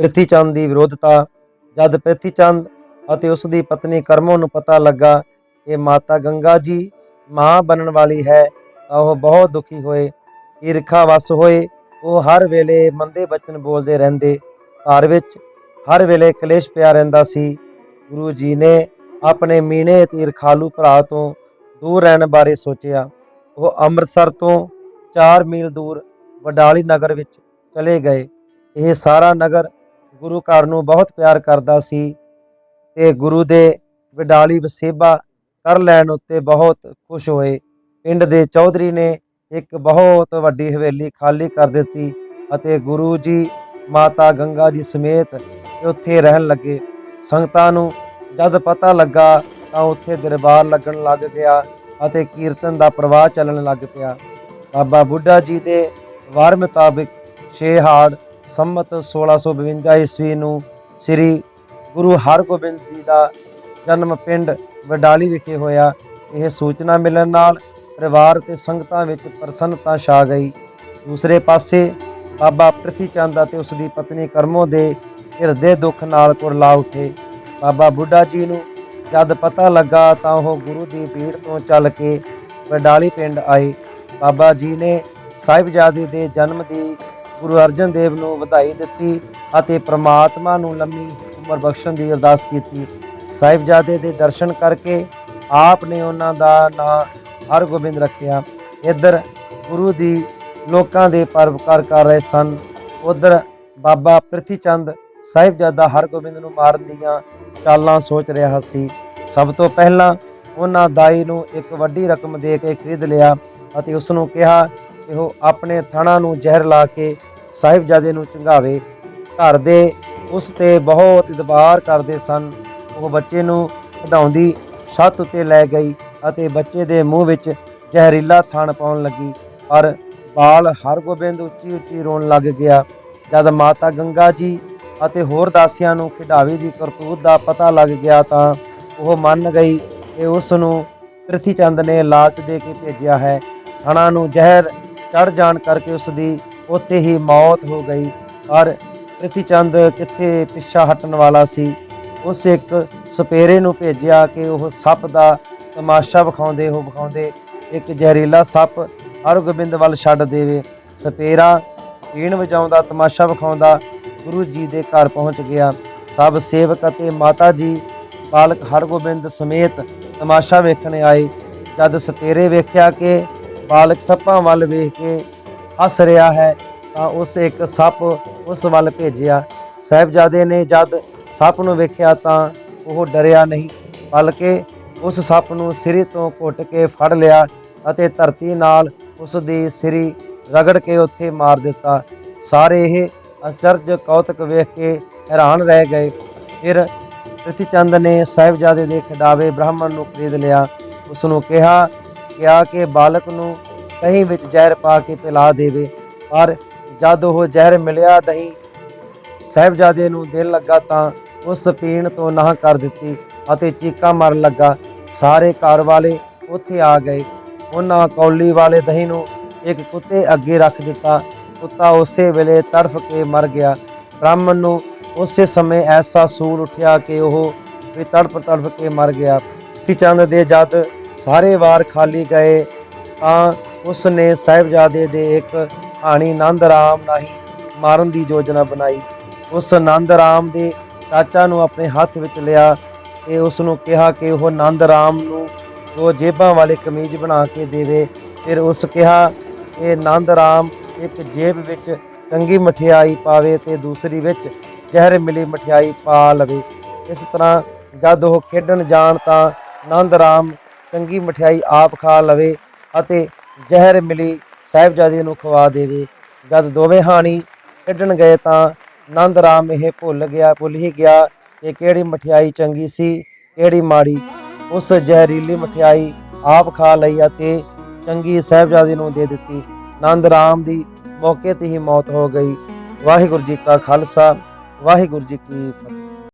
ਪ੍ਰਿਥੀ ਚੰਦ ਦੀ ਵਿਰੋਧਤਾ। ਜਦ ਪ੍ਰਿਥੀ ਚੰਦ ਅਤੇ ਉਸ ਦੀ ਪਤਨੀ ਕਰਮੋ ਨੂੰ ਪਤਾ ਲੱਗਾ ਕਿ ਮਾਤਾ ਗੰਗਾ ਜੀ ਮਾਂ ਬਣਨ ਵਾਲੀ ਹੈ, ਤਾਂ ਉਹ ਬਹੁਤ ਦੁਖੀ ਹੋਏ। ਈਰਖਾ ਵਸ ਹੋਏ। ਉਹ ਹਰ ਵੇਲੇ ਮੰਦੇ ਬਚਨ ਬੋਲਦੇ ਰਹਿੰਦੇ। ਘਰ ਵਿੱਚ ਹਰ ਵੇਲੇ ਕਲੇਸ਼ ਪਿਆ ਰਹਿੰਦਾ ਸੀ। ਗੁਰੂ ਜੀ ਨੇ ਆਪਣੇ ਮੀਣੇ ਤੀਰਖਾਲੂ ਭਰਾ ਤੋਂ ਦੂਰ ਰਹਿਣ ਬਾਰੇ ਸੋਚਿਆ। ਉਹ ਅੰਮ੍ਰਿਤਸਰ ਤੋਂ 4 ਮੀਲ ਦੂਰ ਵਡਾਲੀ ਨਗਰ ਵਿੱਚ ਚਲੇ ਗਏ। ਇਹ ਸਾਰਾ ਨਗਰ ਗੁਰੂ ਘਰ ਨੂੰ ਬਹੁਤ ਪਿਆਰ ਕਰਦਾ ਸੀ ਤੇ ਗੁਰੂ ਦੇ ਵਿਡਾਲੀ ਵਸੇਬਾ ਕਰ ਲੈਣ ਉੱਤੇ ਬਹੁਤ ਖੁਸ਼ ਹੋਏ। ਪਿੰਡ ਦੇ ਚੌਧਰੀ ਨੇ ਇੱਕ ਬਹੁਤ ਵੱਡੀ ਹਵੇਲੀ ਖਾਲੀ ਕਰ ਦਿੱਤੀ ਅਤੇ ਗੁਰੂ ਜੀ, ਮਾਤਾ ਗੰਗਾ ਜੀ ਸਮੇਤ ਉੱਥੇ ਰਹਿਣ ਲੱਗੇ। ਸੰਗਤਾਂ ਨੂੰ ਜਦ ਪਤਾ ਲੱਗਾ ਤਾਂ ਉੱਥੇ ਦਰਬਾਰ ਲੱਗਣ ਲੱਗ ਗਿਆ ਅਤੇ ਕੀਰਤਨ ਦਾ ਪ੍ਰਵਾਹ ਚੱਲਣ ਲੱਗ ਪਿਆ। ਬਾਬਾ ਬੁੱਢਾ ਜੀ ਦੇ ਵਾਰ ਮੁਤਾਬਿਕ ਛੇ ਹਾੜ ਸੰਮਤ 1652 ਈਸਵੀ ਨੂੰ ਸ੍ਰੀ ਗੁਰੂ ਹਰਗੋਬਿੰਦ ਜੀ ਦਾ ਜਨਮ ਪਿੰਡ ਵਡਾਲੀ ਵਿਖੇ ਹੋਇਆ। ਇਹ ਸੂਚਨਾ ਮਿਲਣ ਨਾਲ ਪਰਿਵਾਰ ਤੇ ਸੰਗਤਾਂ ਵਿੱਚ ਪ੍ਰਸੰਨਤਾ ਛਾ ਗਈ। ਦੂਸਰੇ ਪਾਸੇ ਬਾਬਾ ਪ੍ਰਿਥੀ ਚੰਦ ਅਤੇ ਉਸ ਦੀ ਪਤਨੀ ਕਰਮੋ ਦੇ ਹਿਰਦੇ ਦੁੱਖ ਨਾਲ ਕੁਰਲਾ ਉੱਠੇ। ਬਾਬਾ ਬੁੱਢਾ ਜੀ ਨੂੰ ਜਦ ਪਤਾ ਲੱਗਾ ਤਾਂ ਉਹ ਗੁਰੂ ਦੀ ਪੀੜ ਤੋਂ ਚੱਲ ਕੇ ਵਡਾਲੀ ਪਿੰਡ ਆਏ। ਬਾਬਾ ਜੀ ਨੇ ਸਾਹਿਬਜ਼ਾਦੇ ਦੇ ਜਨਮ ਦੀ ਗੁਰੂ ਅਰਜਨ ਦੇਵ ਨੂੰ ਵਧਾਈ ਦਿੱਤੀ ਅਤੇ ਪ੍ਰਮਾਤਮਾ ਨੂੰ ਲੰਮੀ ਉਮਰ ਬਖਸ਼ਣ ਦੀ ਅਰਦਾਸ ਕੀਤੀ। ਸਾਹਿਬਜ਼ਾਦੇ ਦੇ ਦਰਸ਼ਨ ਕਰਕੇ ਆਪ ਨੇ ਉਹਨਾਂ ਦਾ ਨਾਂ ਹਰਗੋਬਿੰਦ ਰੱਖਿਆ। ਇੱਧਰ ਗੁਰੂ ਦੀ ਲੋਕਾਂ ਦੇ ਪਰਵਕਾਰ ਕਰ ਰਹੇ ਸਨ। ਉਧਰ ਬਾਬਾ ਪ੍ਰਿਥੀ ਚੰਦ ਸਾਹਿਬਜ਼ਾਦਾ ਹਰਗੋਬਿੰਦ ਨੂੰ ਮਾਰਨ ਦੀਆਂ ਚਾਲਾਂ ਸੋਚ ਰਿਹਾ ਸੀ। ਸਭ ਤੋਂ ਪਹਿਲਾਂ ਉਹਨਾਂ ਦਾਈ ਨੂੰ ਇੱਕ ਵੱਡੀ ਰਕਮ ਦੇ ਕੇ ਖਰੀਦ ਲਿਆ ਅਤੇ ਉਸ ਨੂੰ ਕਿਹਾ ਕਿ ਉਹ ਆਪਣੇ ਥਣਾ ਨੂੰ ਜ਼ਹਿਰ ਲਾ ਕੇ ਸਾਹਿਬਜ਼ਾਦੇ ਨੂੰ ਚੰਗਾਵੇ। ਘਰ ਦੇ ਉਸ ਤੇ ਬਹੁਤ ਇਤਬਾਰ ਕਰਦੇ ਸਨ। ਉਹ ਬੱਚੇ ਨੂੰ ਕਢਾਉਂਦੀ ਛੱਤ ਉੱਤੇ ਲੈ ਗਈ ਅਤੇ ਬੱਚੇ ਦੇ ਮੂੰਹ ਵਿੱਚ ਜ਼ਹਿਰੀਲਾ ਥਣ ਪਾਉਣ ਲੱਗੀ। ਪਰ ਬਾਲ ਹਰਗੋਬਿੰਦ ਉੱਚੀ ਉੱਚੀ ਰੋਣ ਲੱਗ ਗਿਆ। ਜਦ ਮਾਤਾ ਗੰਗਾ ਜੀ ਅਤੇ ਹੋਰ ਦਾਸੀਆਂ ਨੂੰ ਖਿਡਾਵੇ ਦੀ ਕਰਤੂਤ ਦਾ ਪਤਾ ਲੱਗ ਗਿਆ ਤਾਂ ਉਹ ਮੰਨ ਗਈ ਕਿ ਉਸ ਨੂੰ ਪ੍ਰਿਥੀ ਚੰਦ ਨੇ ਲਾਲਚ ਦੇ ਕੇ ਭੇਜਿਆ ਹੈ। ਥਣਾ ਨੂੰ ਜ਼ਹਿਰ ਚੜ ਜਾਣ ਕਰਕੇ ਉਸ ਦੀ ਉੱਥੇ ਹੀ ਮੌਤ ਹੋ ਗਈ। ਪਰ ਪ੍ਰਿਥੀ ਕਿੱਥੇ ਪਿੱਛਾ ਹਟਣ ਵਾਲਾ ਸੀ? ਉਸ ਇੱਕ ਸਪੇਰੇ ਨੂੰ ਭੇਜਿਆ ਕਿ ਉਹ ਸੱਪ ਦਾ ਤਮਾਸ਼ਾ ਵਿਖਾਉਂਦੇ ਹੋ ਵਿਖਾਉਂਦੇ ਇੱਕ ਜ਼ਹਿਰੀਲਾ ਸੱਪ ਹਰਗੋਬਿੰਦ ਵੱਲ ਛੱਡ ਦੇਵੇ। ਸਪੇਰਾ ਪੀਣ ਵਜਾਉਂਦਾ, ਤਮਾਸ਼ਾ ਵਿਖਾਉਂਦਾ ਗੁਰੂ ਜੀ ਦੇ ਘਰ ਪਹੁੰਚ ਗਿਆ। ਸਭ ਸੇਵਕ ਅਤੇ ਮਾਤਾ ਜੀ ਬਾਲਕ ਹਰਗੋਬਿੰਦ ਸਮੇਤ ਤਮਾਸ਼ਾ ਵੇਖਣ ਆਏ। ਜਦ ਸਪੇਰੇ ਵੇਖਿਆ ਕਿ ਬਾਲਕ ਸੱਪਾਂ ਵੱਲ ਵੇਖ ਕੇ ਹੱਸ ਰਿਹਾ ਹੈ, ਤਾਂ ਉਸ ਇੱਕ ਸੱਪ ਉਸ ਵੱਲ ਭੇਜਿਆ। ਸਾਹਿਬਜ਼ਾਦੇ ਨੇ ਜਦ ਸੱਪ ਨੂੰ ਵੇਖਿਆ ਤਾਂ ਉਹ ਡਰਿਆ ਨਹੀਂ, ਬਲਕਿ ਉਸ ਸੱਪ ਨੂੰ ਸਿਰੇ ਤੋਂ ਘੁੱਟ ਕੇ ਫੜ ਲਿਆ ਅਤੇ ਧਰਤੀ ਨਾਲ ਉਸ ਦੀ ਸਿਰੀ ਰਗੜ ਕੇ ਉੱਥੇ ਮਾਰ ਦਿੱਤਾ। ਸਾਰੇ ਇਹ ਅਚਰਜ ਕੌਤਕ ਵੇਖ ਕੇ ਹੈਰਾਨ ਰਹਿ ਗਏ। ਫਿਰ ਪ੍ਰਿਥੀ ਚੰਦ ਨੇ ਸਾਹਿਬਜ਼ਾਦੇ ਦੇ ਖਿਡਾਵੇ ਬ੍ਰਾਹਮਣ ਨੂੰ ਖਰੀਦ ਲਿਆ। ਉਸ ਨੂੰ ਕਿਹਾ ਕਿਹਾ ਕਿ ਬਾਲਕ ਨੂੰ ਦਹੀਂ ਵਿੱਚ ਜ਼ਹਿਰ ਪਾ ਕੇ ਪਿਲਾ ਦੇਵੇ। ਪਰ ਜਦ ਉਹ ਜ਼ਹਿਰ ਮਿਲਿਆ ਦਹੀਂ ਸਾਹਿਬਜ਼ਾਦੇ ਨੂੰ ਦੇਣ ਲੱਗਾ ਤਾਂ ਉਸ ਪੀਣ ਤੋਂ ਨਾ ਕਰ ਦਿੱਤੀ ਅਤੇ ਚੀਕਾਂ ਮਾਰਨ ਲੱਗਾ। ਸਾਰੇ ਘਰ ਵਾਲੇ ਉੱਥੇ ਆ ਗਏ। ਉਹਨਾਂ ਕੌਲੀ ਵਾਲੇ ਦਹੀਂ ਨੂੰ ਇੱਕ ਕੁੱਤੇ ਅੱਗੇ ਰੱਖ ਦਿੱਤਾ। ਕੁੱਤਾ ਉਸੇ ਵੇਲੇ ਤੜਫ ਕੇ ਮਰ ਗਿਆ। ਬ੍ਰਾਹਮਣ ਨੂੰ ਉਸੇ ਸਮੇਂ ਐਸਾ ਸੂਲ ਉੱਠਿਆ ਕਿ ਉਹ ਵੀ ਤੜਫ ਤੜਫ ਕੇ ਮਰ ਗਿਆ। ਕਿ ਚੰਦ ਦੇ ਜਦ ਸਾਰੇ ਵਾਰ ਖਾਲੀ ਗਏ ਤਾਂ ਉਸ ਨੇ ਸਾਹਿਬਜ਼ਾਦੇ ਦੇ ਇੱਕ ਕਹਾਣੀ ਨੰਦ ਰਾਮ ਨਾਹੀ ਮਾਰਨ ਦੀ ਯੋਜਨਾ ਬਣਾਈ। ਉਸ ਨੰਦ ਰਾਮ ਦੇ ਚਾਚਾ ਨੂੰ ਆਪਣੇ ਹੱਥ ਵਿੱਚ ਲਿਆ ਤੇ ਉਸ ਨੂੰ ਕਿਹਾ ਕਿ ਉਹ ਨੰਦ ਰਾਮ ਨੂੰ ਦੋ ਜੇਬਾਂ ਵਾਲੇ ਕਮੀਜ਼ ਬਣਾ ਕੇ ਦੇਵੇ। ਫਿਰ ਉਸ ਕਿਹਾ ਕਿ ਨੰਦ ਰਾਮ ਇੱਕ ਜੇਬ ਵਿੱਚ ਚੰਗੀ ਮਠਿਆਈ ਪਾਵੇ ਤੇ ਦੂਸਰੀ ਵਿੱਚ ਜ਼ਹਿਰ ਮਿਲੀ ਮਠਿਆਈ ਪਾ ਲਵੇ। ਇਸ ਤਰ੍ਹਾਂ ਜਦ ਉਹ ਖੇਡਣ ਜਾਣ ਤਾਂ ਨੰਦ ਰਾਮ ਚੰਗੀ ਮਠਿਆਈ ਆਪ ਖਾ ਲਵੇ ਅਤੇ ਜ਼ਹਿਰ ਮਿਲੀ ਸਾਹਿਬਜ਼ਾਦੇ ਨੂੰ ਖਵਾ ਦੇਵੇ। ਜਦ ਦੋਵੇਂ ਹਾਣੀ ਖੇਡਣ ਗਏ ਤਾਂ ਨੰਦ ਰਾਮ ਇਹ ਭੁੱਲ ਗਿਆ, ਭੁੱਲ ਹੀ ਗਿਆ ਕਿ ਕਿਹੜੀ ਮਠਿਆਈ ਚੰਗੀ ਸੀ, ਕਿਹੜੀ ਮਾੜੀ। ਉਸ ਜ਼ਹਿਰੀਲੀ ਮਠਿਆਈ ਆਪ ਖਾ ਲਈ ਅਤੇ ਚੰਗੀ ਸਾਹਿਬਜ਼ਾਦੇ ਨੂੰ ਦੇ ਦਿੱਤੀ। ਨੰਦ ਰਾਮ ਦੀ ਮੌਕੇ ਤੇ ਹੀ ਮੌਤ ਹੋ ਗਈ। ਵਾਹਿਗੁਰੂ ਜੀ ਕਾ ਖਾਲਸਾ, ਵਾਹਿਗੁਰੂ ਜੀ ਕੀ ਫਤਿਹ।